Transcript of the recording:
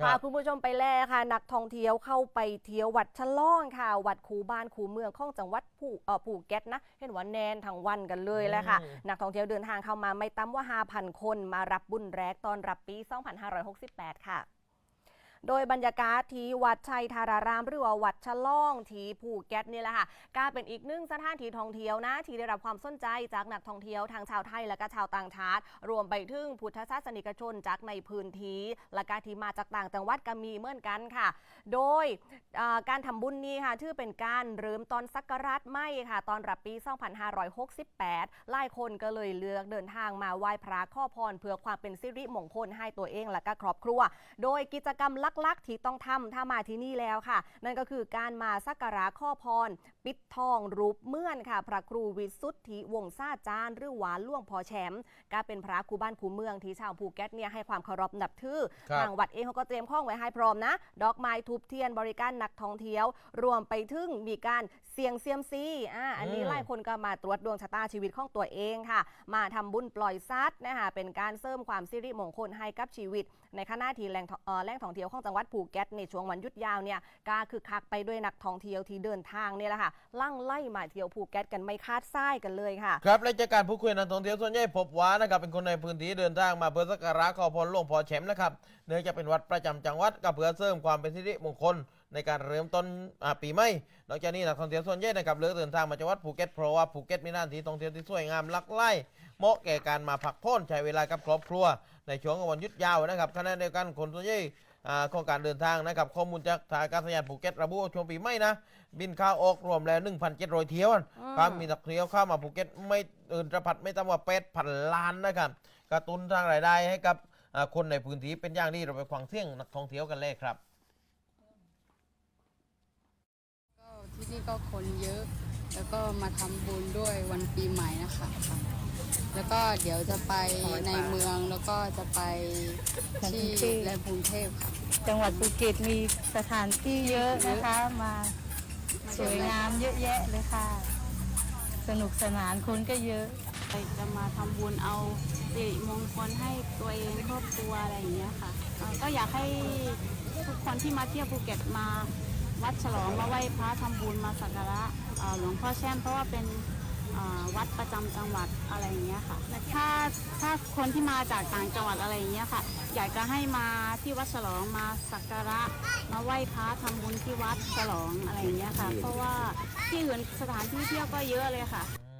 ครับพาคุณผู้ชมไปแล่ค่ะ นักท่องเที่ยวเข้าไปเที่ยววัดฉลองค่ะ วัดคูบ้านคูเมืองของจังหวัดภูเอ่อภูเก็ตนะ เห็นว่าแนนทั้งวันกันเลยแหละค่ะ อืม นักท่องเที่ยวเดินทางเข้ามาไม่ต่ำว่า 5,000 คน มารับบุญแรกตอนรับปี 2568 ค่ะ โดยบรรยากาศที่วัดชัยธารารามหรือว่าวัดฉลองที่ภูเก็ตนี่แหละค่ะกลายเป็นอีกหนึ่งสถานที่ท่องเที่ยวนะที่ได้รับความสนใจจากนักท่องเที่ยวทางชาวไทยและก็ชาวต่างชาติ รวมไปถึงพุทธศาสนิกชนจากในพื้นที่และก็ที่มาจากต่างจังหวัดก็มีเหมือนกันค่ะ โดยการทำบุญนี้ค่ะถือเป็นการเริ่มตอนสักการะไม่ค่ะ ตอนรับปี 2568หลายคนก็เลยเลือกเดินทางมาไหว้พระขอพรเพื่อความเป็นสิริมงคลให้ตัวเองและก็ครอบครัว โดยกิจกรรมลักๆ ที่ต้องทำถ้ามาที่นี่แล้วค่ะ นั่นก็คือการมาสักการะข้อพร ปิดทองรูปเมื่อนค่ะ พระครูวิสุทธิวงศาจารย์หรือหวานล่วงพอแชมป์ก็เป็นพระครูบ้านครูเมืองที่ชาวภูเก็ตเนี่ยให้ความเคารพนับถือครับทางวัดเองเขาก็เตรียมข้องไว้ให้พร้อมนะ ดอกไม้ทูบเทียนบริการนักท่องเที่ยว รวมไปถึงมีการเสี่ยงเซียมซีอ่าอันนี้อืมหลายคนก็มาตรวจดวงชะตาชีวิตของตัวเองค่ะ มาทำบุญปล่อยซัดนะคะเป็นการเสริมความสิริมงคลให้กับชีวิต ในขณะที่แหล่งท่องเอ่อแหล่งท่องเที่ยวของจังหวัดภูเก็ตในช่วงวันหยุดยาวเนี่ยก็คือคักไปด้วยนักท่องเที่ยวที่เดินทางเนี่ยแหละค่ะลั่งไล่มาเที่ยวภูเก็ตกันไม่คาดซ้ายกันเลยค่ะ ครับและจากการพูดคุยนักท่องเที่ยวส่วนใหญ่พบว่านะครับเป็นคนในพื้นที่เดินทางมาเพื่อสักการะขอพรหลวงพ่อแชมป์นะครับเนื่องจากเป็นวัดประจำจังหวัดก็เพื่อเสริมความเป็นสิริมงคลในการเริ่มต้นปีใหม่ นอกจากนี้นักท่องเที่ยวส่วนใหญ่นะครับเลือกเดินทางมาจังหวัดภูเก็ตเพราะว่าภูเก็ตมีสถานที่ท่องเที่ยวที่สวยงามลักไล่เหมาะแก่การมาพักผ่อนใช้เวลากับครอบครัว ในช่วงวันหยุดยาวนะครับขณะเดียวกันคนส่วนใหญ่ ของการเดินทางนะครับข้อมูลจากทางการอากาศยานภูเก็ตระบุว่าช่วงปีใหม่นะ บินเข้าออกรวมแล้ว 1,700 เที่ยวอืมครับมีนักเที่ยวเข้ามาภูเก็ตไม่เอินจะผัดไม่ต่ำกว่าเป็ดพันล้านนะครับกระตุ้นทางรายได้ให้กับอ่าคนในพื้นที่เป็นอย่างดีเราไปฟังเสียงนักท่องเที่ยวกันเลยครับก็ที่นี่ก็คนเยอะ แล้วก็มาทำบุญด้วยวันปีใหม่นะคะค่ะ แล้วก็เดี๋ยวจะไปในเมืองแล้วก็จะไปที่และกรุงเทพค่ะ จังหวัดภูเก็ตมีสถานที่เยอะนะคะมาสวยงามเยอะแยะเลยค่ะ สนุกสนานคนก็เยอะ จะมาทำบุญเอาสิริมงคลให้ตัวเองครอบครัวอะไรอย่างเงี้ยค่ะเอ่อก็อยากให้ทุกคนที่มาเที่ยวภูเก็ตมา วัดฉลองมาไหว้พระทำบุญมาสักการะเอ่อหลวงพ่อแช่มเพราะว่าเป็นเอ่อ วัดประจำจังหวัดอะไรอย่างเงี้ยค่ะถ้าถ้าคนที่มาจากต่างจังหวัดอะไรอย่างเงี้ยค่ะ อยากจะให้มาที่วัดฉลองมาสักการะมาไหว้พระทำบุญที่วัดฉลองอะไรอย่างเงี้ยค่ะ เพราะว่าที่อื่นสถานที่เที่ยวก็เยอะเลยค่ะ